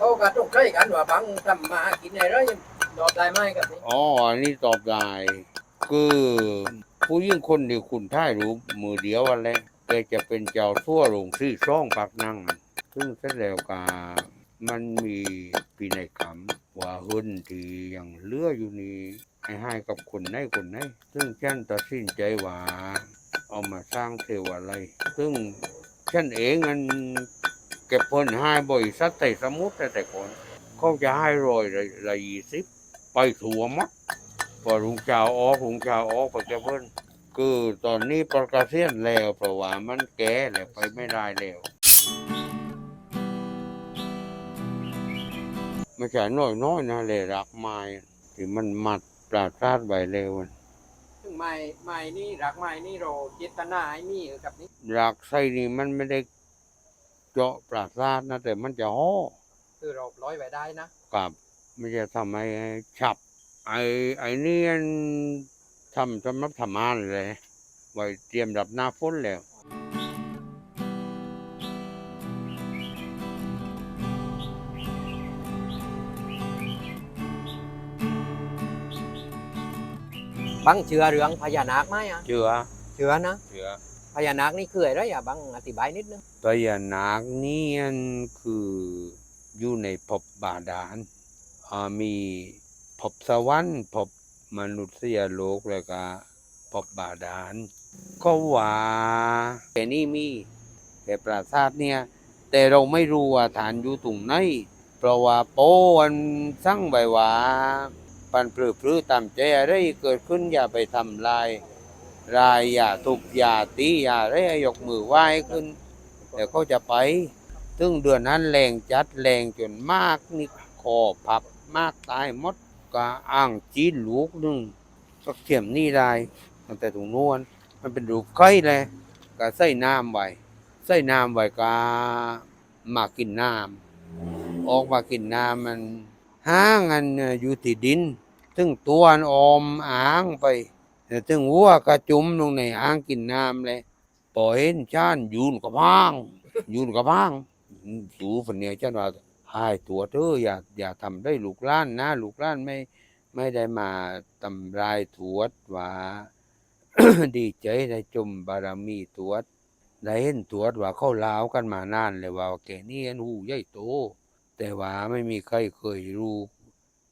เขาก็ต้องใช้กันว่าบังทำมากินอะไรตอบได้ไหมครับนี่อ๋อ อันนี้ตอบได้คือผู้ยิ่งคนที่คุณท่ายรู้มือเดียวอะไรแกจะเป็นเจ้าทั่วลงที่ช่องปักนั่ง ซึ่งเสร็จแล้วกามันมีปีในคำว่าหนที่ยังเลืออยู่นี่ให้ให้กับคนไหนคนไหนซึ่งฉันตัดสินใจว่าเอามาสร้างเทวาลัยซึ่งฉันเองมัน เก็บเพิ่นให้บริษัทไต่สมุทรแต่แต่ก่อนเขาจะให้รอยละละยี่สิบไปถัวหมัดพอลุงชาวออกลุงชาวออกไปแกเพิ่นคือตอนนี้ประกาศเสียนแล้วเพราะว่ามันแก่แล้วไปไม่ได้แล้วไม่ใช่น้อยน้อยๆนะเลยรักไม้ที่มันมัดปราดพลาดไว้เร็วซึ่งไม้ไม้นี่รักไม้นี่เราเจตนาให้มีครับนี่รักไส้นี่มันไม่ได้ เจาะปราดพลาดนะแต่มันจะห่อคือเราร้อยไว้ได้นะ กับไม่จะทำให้ฉับ ไอ้ไอ้นี่มันทำสำหรับทำงานเลย ไว้เตรียมรับหน้าฝนแล้วบังเชื่อเรื่องพญานาคไหมอะเชื่อเชื่อนะ เชื่อพ ญานาคนี่คืออะไรอะบังอธิบายนิดนึงพญานาคนี่คืออยู่ในภพบาดาลมีภพสวรรค์ภพมนุษยโลกแล้วก็ภพบาดาลก็ว่าแต่นี่มี แต่ปราสาทเนี่ย แต่เราไม่รู้ว่าฐานอยู่ตรงไหนเพราะว่าโป้มันสั่งไว้ว่าปันปลือพลือตามใจอะไรเกิดขึ้นอย่าไปทำลาย รายอย่าทุบอย่าตีอย่าอะไรยกมือไหว้ขึ้นแต่เขาจะไป ถึงเดือนนั้นแรงจัดแรงจนมากนี่คอพับมากตายหมดก็อ้างจีนลูกนึงก็เขียมนี่ได้ตั้งแต่ตรงนู้นมันเป็นรูปไข่เลยก็ใส่น้ำไว้ใส่น้ำไว้ก็มากินน้ำออกมากินน้ำมันห้างอันอยู่ที่ดินถึงตัวอันออมอ่างไป แต่ถึงวัวกระจุมลงในอ่างกินน้ำเลย ปล่อยเห็นชานยืนกับพังยืนกับพังสูฝันเนี่ยชานว่าหายตัวเธออย่าอย่าทำได้ลูกล้านนะ ลูกล้านไม่ไม่ได้มาทำลายถวดว่าดีใจได้จมบารมีถวดได้เห็นถวดว่าเข้าลาวกันมานานเลยว่าแกนี่อันหูใหญ่โต แต่ว่าไม่มีใครเคยรู้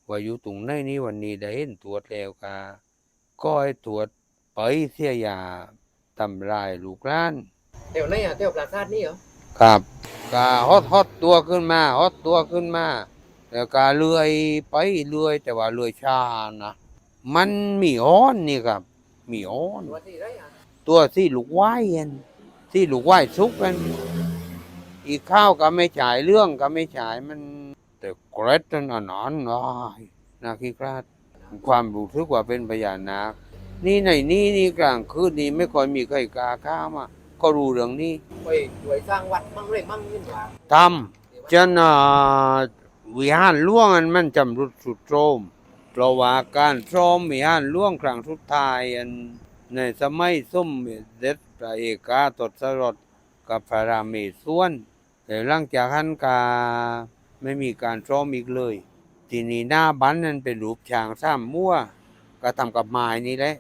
ว่าอยู่ตรงไหนนี้วันนี้ได้เห็นถวดแล้วกา ก็ให้ถวดไปเสียอย่าทำลายลูกหล้านเที่ยวไหนอะเที่ยวปราสาทนี่เหรอครับกาฮอดฮอดตัวขึ้นมาฮอดตัวขึ้นมาแล้วกาเลื่อยไปเลื่อยแต่ว่าเลื่อยช้านะมันมีอ้อนนี่ครับ มีอ้อน ตัวที่ไรอะตัวที่ลูกไหว้อันที่ลูกไหว้ซุกกัน อีกข้าวก็ไม่ฉายเรื่องก็ไม่ฉายมัน แต่เกรดนั่นอ่อนๆว้ายนาคีคราด ความรู้สึกว่าเป็นพญานาค นี่ในนี่นี่กลางคืนนี่ไม่ค่อยมีใครกล้าข้ามาก็รู้เรื่องนี้ไปช่วยสร้างวัดมั่งเลยมั่งนี่หว่าทำจนอ่าวิหารหล่วงอันมันจำรุดสุดโทรมเพราะว่าการซ้อมวิหารหล่วงครั้งสุดท้ายอันในสมัยส้มเด็จพระเอกาตดสรดกับพระรามเมศวรแต่หลังจากนั้นกาไม่มีการซ้อมอีกเลย ทีนี้หน้าบันนั้นเป็นรูปช้างซ้ำมั่วก็ทำกับไม้นี่แหละ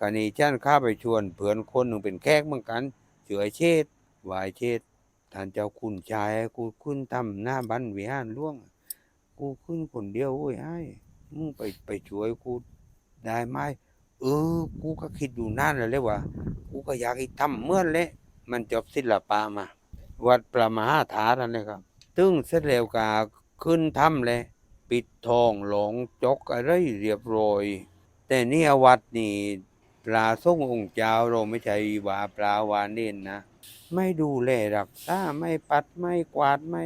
กานี้ฉันข้าไปชวนเพื่อนคนหนึ่งเป็นแขกเหมือนกันเฉยเชษฐ์วายเชษฐ์ท่านเจ้าคุณชายกูขึ้นทำหน้าบ้านวิหารล่วง กูขึ้นคนเดียวโอ้ยไอ้มึงไปไปช่วยกูได้ไหมเออ กูก็คิดอยู่นานแล้วเลยว่ากูก็อยากให้ทำเมื่อนแหละมันจบศิลปะมา วัดประมหาฐานนั่นเลยครับตึ้งเสร็จแล้วก็ขึ้นทำเลย ปิดทองหลงจกอะไรเรียบร้อย แต่เนี่ยวัดนี่ปลาส่งองค์เจ้าเราไม่ใช่ว่าปลาวาเน้นนะ ไม่ดูแลรักษาไม่ปัดไม่กวาดไม่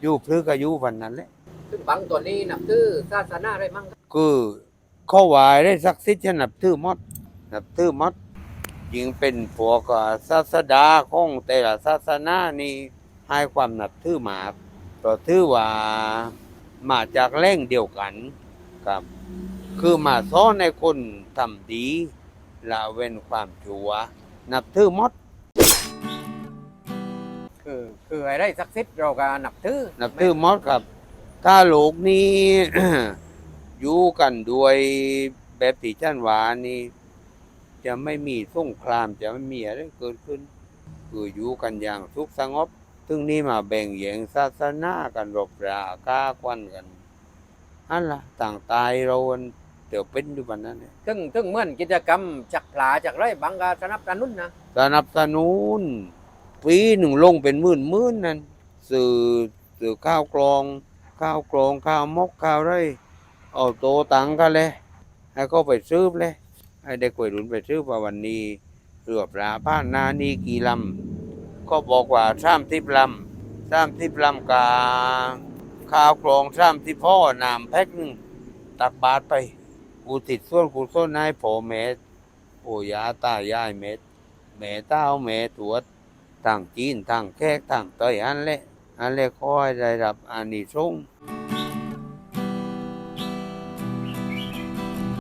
อยู่พลึกอายุวันนั้นแหละซึ่งบังตัวนี้นับถือศาสนาอะไรมั่งครับคือเข้าวายได้ศักดิ์สิทธิ์ฉันนับถือหมดนับถือหมดยิ่งเป็นพวกศาสดาของแต่ละศาสนานี่ให้ความนับถือมากเพราะถือว่า มาจากแหล่งเดียวกันครับ คือมาสอนในคนทำดีละเว้นความชั่ว นับถือหมด คือคืออะไรศักดิ์สิทธิ์เราก็นับถือนับถือหมดครับ ถ้าโลกนี้ อยู่กันด้วยแบบที่ท่านว่านี่ จะไม่มีสงครามจะไม่มีอะไรเกิดขึ้น คืออยู่กันอย่างสุขสงบ ซึ่งนี่มาแบ่งแยงศาสนากันรบราฆ่าควันกันอันล่ะต่างตายเราอันเดี๋ยวเป็นอยู่วันนั้นเนี่ยซึ่งซึ่งเหมื่อนกิจกรรมจากปลาจากไรบางก็สนับสนุนนะสนับสนุนปีหนึ่งลงเป็นหมื่นหมื่นนั่นสื่อสื่อข้าวกลองข้าวกลองข้าวมกข้าวไรเอาโตตังกันเลยให้เขาไปซื้อเลยให้เด็กวัยรุ่นไปซื้อว่าวันนี้เรือปลาบ้านนานี่กี่ลำ ก็บอกว่าสามทิพลำสามทิพลำกาข้าวกรองสามสิบพ่อนามแพ็กหนึ่งตักบาทไปกูติดส่วนกูส่วนนายพ่อแม่ปู่ย่าตายายเมตเมต้าเมตรวจต่างจีนทางแขกทางเตยอันเละอันเละคอยได้รับอันิสงส์